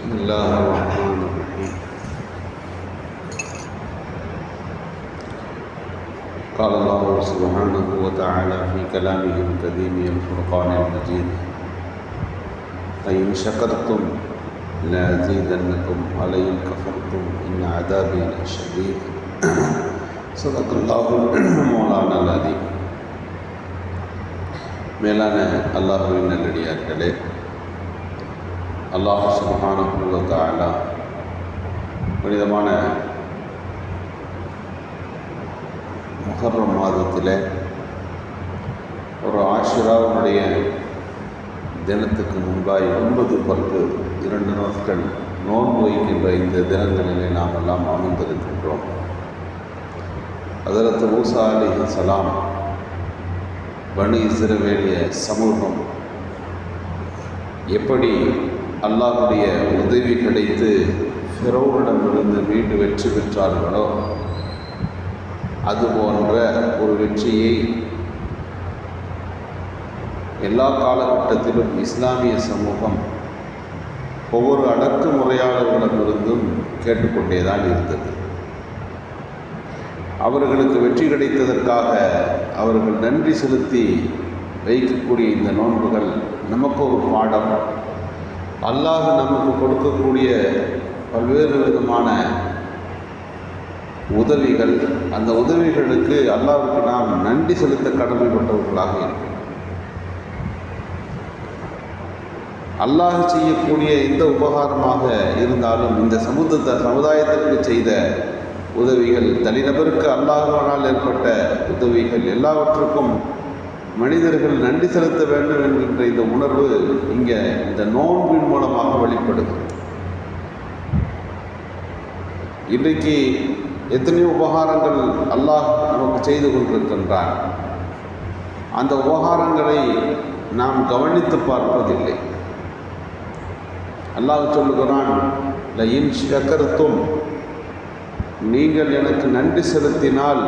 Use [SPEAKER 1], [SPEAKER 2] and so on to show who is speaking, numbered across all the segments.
[SPEAKER 1] بسم الله الرحمن الرحيم قال الله سبحانه وتعالى في كلامه القديم الفرقان المجيد لئن شكرتم لأزيدنكم ولئن كفرتم إن عذابي لشديد صدق الله مولانا العظيم மேலான அல்லாஹுவின் நல்லடியார்களே அல்லாஹ் சுபஹானஹு வ தஆலா புனிதமான முகர்ரம் மாதத்தில் ஒரு ஆஷிராவுடைய தினத்துக்கு முன்பாய் ஒன்பது பத்து இரண்டு நாட்கள் நோன்பு வைக்கின்ற இந்த தினங்களிலே நாம் எல்லாம் அமர்ந்திருக்கின்றோம் அதற்கு மூசா அலிஹி சலாம் பணி இஸ்ரவேலிய சமூகம் எப்படி அல்லாஹுடைய உதவி கிடைத்து ஃபிரோனிடமிருந்து மீண்டு வெற்றி பெற்றார்களோ? அது போன்ற ஒரு வெற்றியை எல்லா காலகட்டத்திலும் இஸ்லாமிய சமூகம் ஒவ்வொரு அடக்குமுறையாளர்களிடமிருந்தும் கேட்டுக்கொண்டே தான் இருந்தது. அவர்களுக்கு வெற்றி கிடைத்ததற்காக அவர்கள் நன்றி செலுத்தி வைக்கக்கூடிய இந்த நோன்புகள் நமக்கு ஒரு பாடம். அல்லாஹ் நமக்கு கொடுக்கக்கூடிய பல்வேறு விதமான உதவிகள். அந்த உதவிகளுக்கு அல்லாவுக்கு நாம் நன்றி செலுத்த கடமைப்பட்டவர்களாக இருக்கிறோம் அல்லாஹ் செய்யக்கூடிய எந்த உபகாரமாக இருந்தாலும் இந்த சமுத சமுதாயத்திற்கு செய்த உதவிகள் தனிநபருக்கு அல்லாஹனால் ஏற்பட்ட உதவிகள் எல்லாவற்றுக்கும் மனிதர்கள் நன்றி செலுத்த வேண்டும் என்கின்ற இந்த உணர்வு இங்கே இந்த நோன்பின் மூலமாக வெளிப்படுகிறது இன்றைக்கு எத்தனையோ உபகாரங்கள் அல்லாஹ் நமக்கு செய்து கொண்டிருக்கின்றான். அந்த உபகாரங்களை நாம் கவனித்து பார்ப்பதில்லை. அல்லாஹ் சொல்லுகிறான் லயின் ஷக்கருத்தும் நீங்கள் எனக்கு நன்றி செலுத்தினால்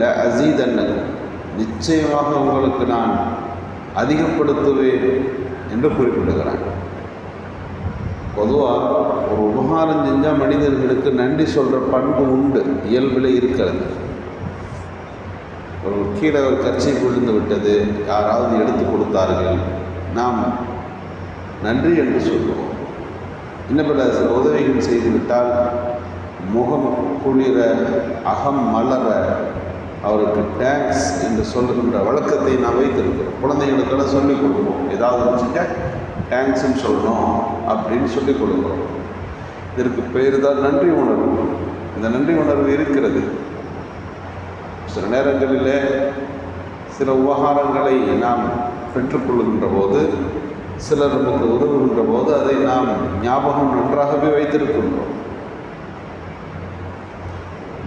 [SPEAKER 1] ல அசீதன்னக்கும். நிச்சயமாக உங்களுக்கு நான் அதிகப்படுத்துவேன் என்று குறிப்பிடுகிறான் பொதுவாக ஒரு உபகாரம் செஞ்சால் மனிதர்களுக்கு நன்றி சொல்கிற பண்பு உண்டு. இயல்பில் இருக்கிறது. ஒரு கீழே ஒரு கட்சி விழுந்து விட்டது. யாராவது எடுத்து கொடுத்தார்கள். நாம் நன்றி என்று சொல்லுவோம். இன்னும் பல உதவிகள் செய்துவிட்டால் முகம் குளிர அகம் மலர அவருக்கு டேங்க்ஸ் என்று சொல்லுகின்ற வழக்கத்தை நாம் வைத்திருக்கிறோம் குழந்தைகளுக்கெல்லாம் சொல்லிக் கொடுப்போம். ஏதாவது வச்சுக்க டேங்க்ஸ்ன்னு சொல்லணும் அப்படின்னு சொல்லிக் கொடுக்குறோம். இதற்கு பேர் தான் நன்றி உணர்வு. இந்த நன்றி உணர்வு இருக்கிறது. சில நேரங்களில் சில உபகாரங்களை நாம் பெற்றுக்கொள்கின்ற போது சிலர் நமக்கு உதவுகின்ற போது அதை நாம் ஞாபகம் நன்றாகவே வைத்திருக்கின்றோம்.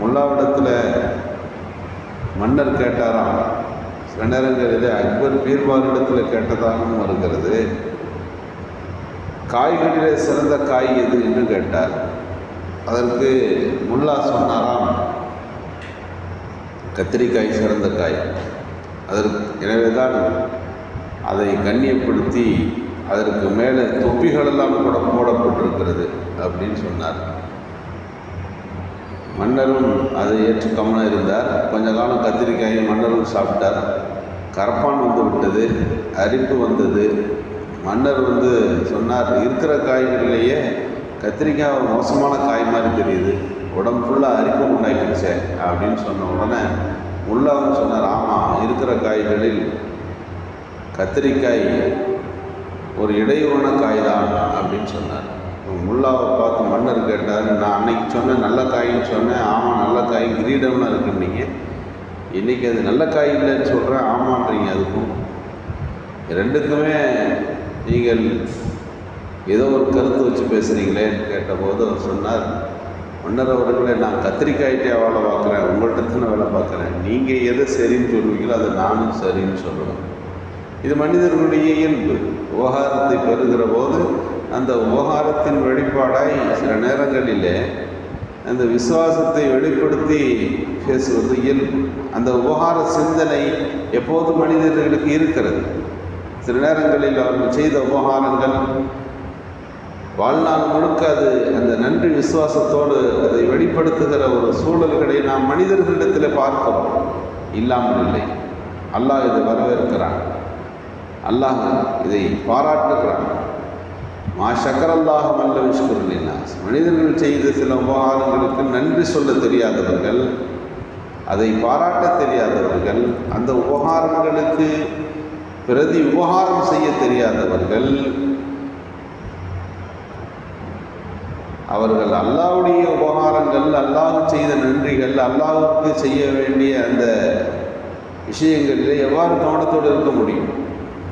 [SPEAKER 1] முல்லாவிடத்தில் மன்னர் கேட்டாராம் சில அக்பர் பீர்பாலிடத்தில் கேட்டதாகவும் வருகிறது. காய்கறியிலே சிறந்த காய் எது? என்று கேட்டார். அதற்கு முல்லா சொன்னாராம் கத்திரிக்காய் சிறந்த காய். அதற்கு எனவே தான் அதை கண்ணியப்படுத்தி அதற்கு மேலே தொப்பிகளெல்லாம் கூட போடப்பட்டிருக்கிறது அப்படின்னு சொன்னார். மன்னரும் அதை ஏற்று கவனம் இருந்தார். கொஞ்ச காலம் கத்திரிக்காயை மன்னரும் சாப்பிட்டார். கரப்பான் வந்து விட்டது அரிப்பு வந்தது. மன்னர் வந்து சொன்னார் இருக்கிற காய்கறிலேயே கத்திரிக்காய் ஒரு மோசமான காய் மாதிரி தெரியுது. உடம்பு ஃபுல்லாக அரிப்பு உண்டாக்கிடுச்சே அப்படின்னு சொன்ன உடனே முல்லாவும் சொன்னார் ஆமாம் இருக்கிற காய்களில் கத்திரிக்காய் ஒரு இடையூறான காய் தான் அப்படின்னு சொன்னார். முல்லாவை பார்த்து மன்னர் கேட்டார் நான் அன்னைக்கு சொன்னேன் நல்ல காயின்னு சொன்னேன் ஆமாம் நல்ல காய் கிரீடம்னு இருக்குன்னீங்க இன்றைக்கி அது நல்ல காய் இல்லைன்னு சொல்கிறேன் ஆமான்றீங்க அதுக்கும். ரெண்டுக்குமே நீங்கள் ஏதோ ஒரு கருத்து வச்சு பேசுகிறீங்களேன்னு கேட்டபோது அவர் சொன்னார் மன்னர் அவர்களே நான் கத்திரிக்காய்கிட்டே வேலை பார்க்குறேன் உங்கள்கிட்ட தானே வேலை பார்க்குறேன். நீங்கள் எதை சரின்னு சொல்லுவீங்களோ அதை நானும் சரின்னு சொல்லுவேன். இது மனிதர்களுடைய இயல்பு. உபகாரத்தை பெறுகிற போது அந்த உபகாரத்தின் வெளிப்பாடாய் சில நேரங்களிலே அந்த விசுவாசத்தை வெளிப்படுத்தி பேசுவது இயல்பு. அந்த உபகார சிந்தனை எப்போது மனிதர்களுக்கு இருக்கிறது? சில நேரங்களில் அவர்கள் செய்த உபகாரங்கள் வாழ்நாள் முழுக்க அது அந்த நன்றி விசுவாசத்தோடு அதை வெளிப்படுத்துகிற ஒரு சூழல்களை நாம் மனிதர்களிடத்தில் பார்க்கிறோம். இல்லாமல் இல்லை. அல்லாஹ் இதை வரவேற்கிறான். அல்லாஹ் இதை பாராட்டுகிறான். மா சக்கரல்லாக மல்ல விஷ்குருலினாஸ் மனிதர்கள் செய்த சில உபகாரங்களுக்கு நன்றி சொல்ல தெரியாதவர்கள் அதை பாராட்ட தெரியாதவர்கள் அந்த உபகாரங்களுக்கு பிரதி உபகாரம் செய்ய தெரியாதவர்கள் அவர்கள் அல்லாவுடைய உபகாரங்கள் அல்லாஹ் செய்த நன்றிகள் அல்லாவுக்கு செய்ய வேண்டிய அந்த விஷயங்களில் எவ்வாறு கவனத்தோடு இருக்க முடியும்?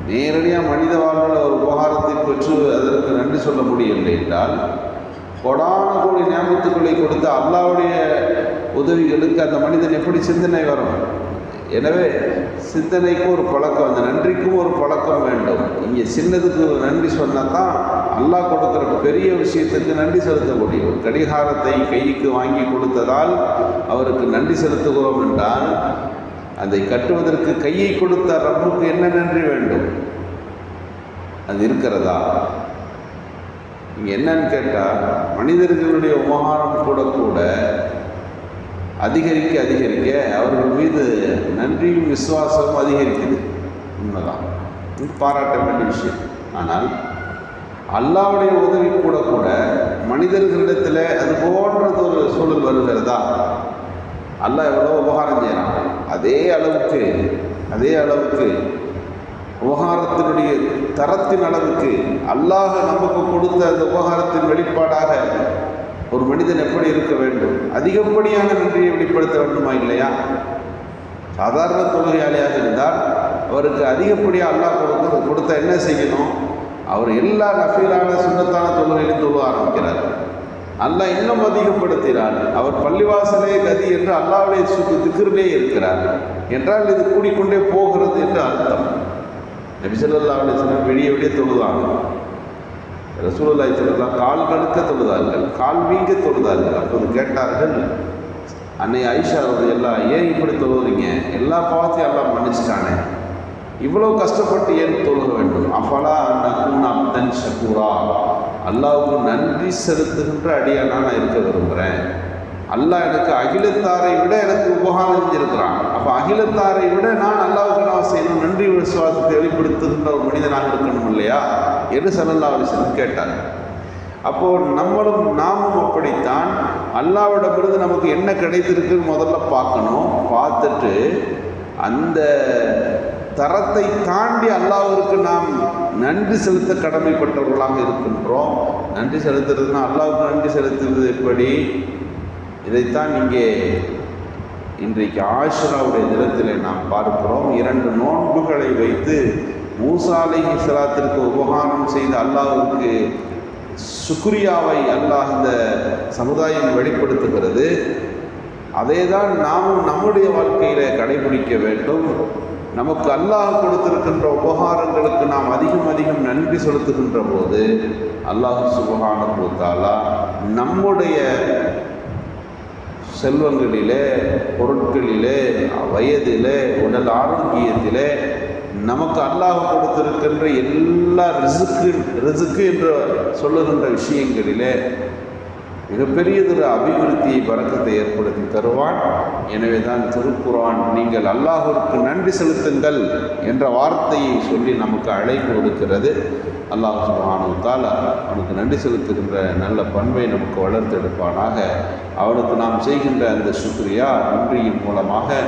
[SPEAKER 1] நேரடியாக மனித வாழ்வில் ஒரு உபகாரத்தை பெற்று அதற்கு நன்றி சொல்ல முடியவில்லை என்றால் கொடான கோடி ஞாபகத்துக்களை கொடுத்த அல்லாவுடைய உதவிகளுக்கு அந்த மனிதன் எப்படி சிந்தனை வரும்? எனவே சிந்தனைக்கும் ஒரு பழக்கம் அந்த நன்றிக்கும் ஒரு பழக்கம் வேண்டும். இங்கே சின்னதுக்கு ஒரு நன்றி சொன்னால் தான் அல்லாஹ் கொடுக்குற பெரிய விஷயத்துக்கு நன்றி செலுத்த முடியும். ஒரு கடிகாரத்தை கைக்கு வாங்கி கொடுத்ததால் அவருக்கு நன்றி செலுத்துகிறோம் என்றால் அதை கட்டுவதற்கு கையை கொடுத்த ரப்புக்கு என்ன நன்றி வேண்டும்? அது இருக்கிறதா? இங்கே என்னன்னு கேட்டால் மனிதர்களுடைய உபகாரம் கூட கூட அதிகரிக்க அதிகரிக்க அவர்கள் மீது நன்றியும் விசுவாசமும் அதிகரிக்குது. உண்மைதான். இது பாராட்ட வேண்டிய விஷயம். ஆனால் அல்லாவுடைய உதவி கூட கூட மனிதர்களிடத்தில் அது போன்றது ஒரு சூழல் வருகிறதா? அல்லாஹ் எவ்வளோ உபகாரம் செய்கிறான் அதே அளவுக்கு அதே அளவுக்கு உபகாரத்தினுடைய தரத்தின் அளவுக்கு அல்லாஹ் நமக்கு கொடுத்த அந்த உபகாரத்தின் வெளிப்பாடாக ஒரு மனிதன் எப்படி இருக்க வேண்டும்? அதிகப்படியான நன்றியை வெளிப்படுத்த வேண்டுமா இல்லையா? சாதாரண தொழுகையாளியாக இருந்தால் அவருக்கு அதிகப்படியாக அல்லாஹ் கொடுக்க கொடுத்த என்ன செய்யணும்? அவர் எல்லா நஃபீலான சுண்ணத்தான தொழுகையிலும் அல்லாஹ் இன்னும் அதிகப்படுத்தினார் அவர் பள்ளிவாசலே கதி என்று அல்லாவுடைய சுற்று திக்கிரிலே இருக்கிறார் என்றால் இது கூடிக்கொண்டே போகிறது என்று அர்த்தம். நபிசல்லா அலிஸ்லாம் வெளியே விடிய தொழுதாங்க. ரசூலுல்லாஹி சொல்லலாம் கால் கடுக்க தொழுதார்கள். கால் வீங்க தொழுதார்கள். அப்போது கேட்டார்கள் அன்னை ஐஷா எல்லாம் ஏன் இப்படி தொழுகிறீங்க எல்லா பாவத்தையும் எல்லாம் மன்னிச்சிட்டானே. இவ்வளோ கஷ்டப்பட்டு ஏன் தொழுக வேண்டும்? அஃபலா நகுன் தன் ஷக்கூரா அல்லாவுக்கு நன்றி செலுத்துகின்ற அடியானா நான் இருக்க விரும்புகிறேன் அல்லாஹ் எனக்கு அகிலத்தாரை விட எனக்கு உபகாரம் செஞ்சிருக்கிறான். அப்போ அகிலத்தாரை விட நான் அல்லாவுக்கு நான் செய்யணும் நன்றி விசுவாசத்தை வெளிப்படுத்துகின்ற ஒரு மனிதனாக இருக்கணும் இல்லையா? என்று சல்லல்லா அலிஸ்லம் கேட்டார் அப்போது நம்மளும் நாமும் அப்படித்தான். அல்லாவிடமிருந்து நமக்கு என்ன கிடைத்திருக்குன்னு முதல்ல பார்க்கணும். பார்த்துட்டு அந்த தரத்தை தாண்டி அல்லாவிற்கு நாம் நன்றி செலுத்த கடமைப்பட்டவர்களாக இருக்கின்றோம். நன்றி செலுத்துறதுன்னா அல்லாவுக்கு நன்றி செலுத்துவது எப்படி? இதைத்தான் இங்கே இன்றைக்கு ஆஷராவுடைய தினத்தில் நாம் பார்க்கிறோம். இரண்டு நோன்புகளை வைத்து மூசாலை இஸ்லாத்திற்கு உபகாரம் செய்த அல்லாவுக்கு சுக்ரியாவை அல்லாஹ் இந்த சமுதாயம் வெளிப்படுத்துகிறது. அதே தான் நாமும் நம்முடைய வாழ்க்கையில் கடைபிடிக்க வேண்டும். நமக்கு அல்லாஹ் கொடுத்திருக்கின்ற உபகாரங்களுக்கு நாம் அதிகம் அதிகம் நன்றி செலுத்துகின்ற போது அல்லாஹ் சுபகான கொடுத்தாலா நம்முடைய செல்வங்களிலே பொருட்களிலே வயதிலே உடல் ஆரோக்கியத்திலே நமக்கு அல்லாஹ் கொடுத்திருக்கின்ற எல்லா ரிசுக்கு ரிசுக்கு என்று சொல்லுகின்ற விஷயங்களிலே மிகப்பெரியதொரு அபிவிருத்தியை பரக்கத்தை ஏற்படுத்தி தருவான். எனவே தான் திருக்குறான் நீங்கள் அல்லாஹிற்கு நன்றி செலுத்துங்கள் என்ற வார்த்தையை சொல்லி நமக்கு அழைப்பு கொடுக்கிறது அல்லாஹ் சுபானுத்தால் அவனுக்கு நன்றி செலுத்துகின்ற நல்ல பண்பை நமக்கு வளர்த்தெடுப்பானாக. அவனுக்கு நாம் செய்கின்ற அந்த சுக்ரியா நன்றியின் மூலமாக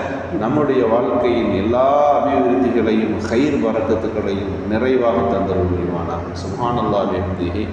[SPEAKER 1] நம்முடைய வாழ்க்கையின் எல்லா அபிவிருத்திகளையும் கயிர் பறக்கத்துக்களையும் நிறைவாக தந்தருள்வானாக சுபான் அல்லா வேண்டிகை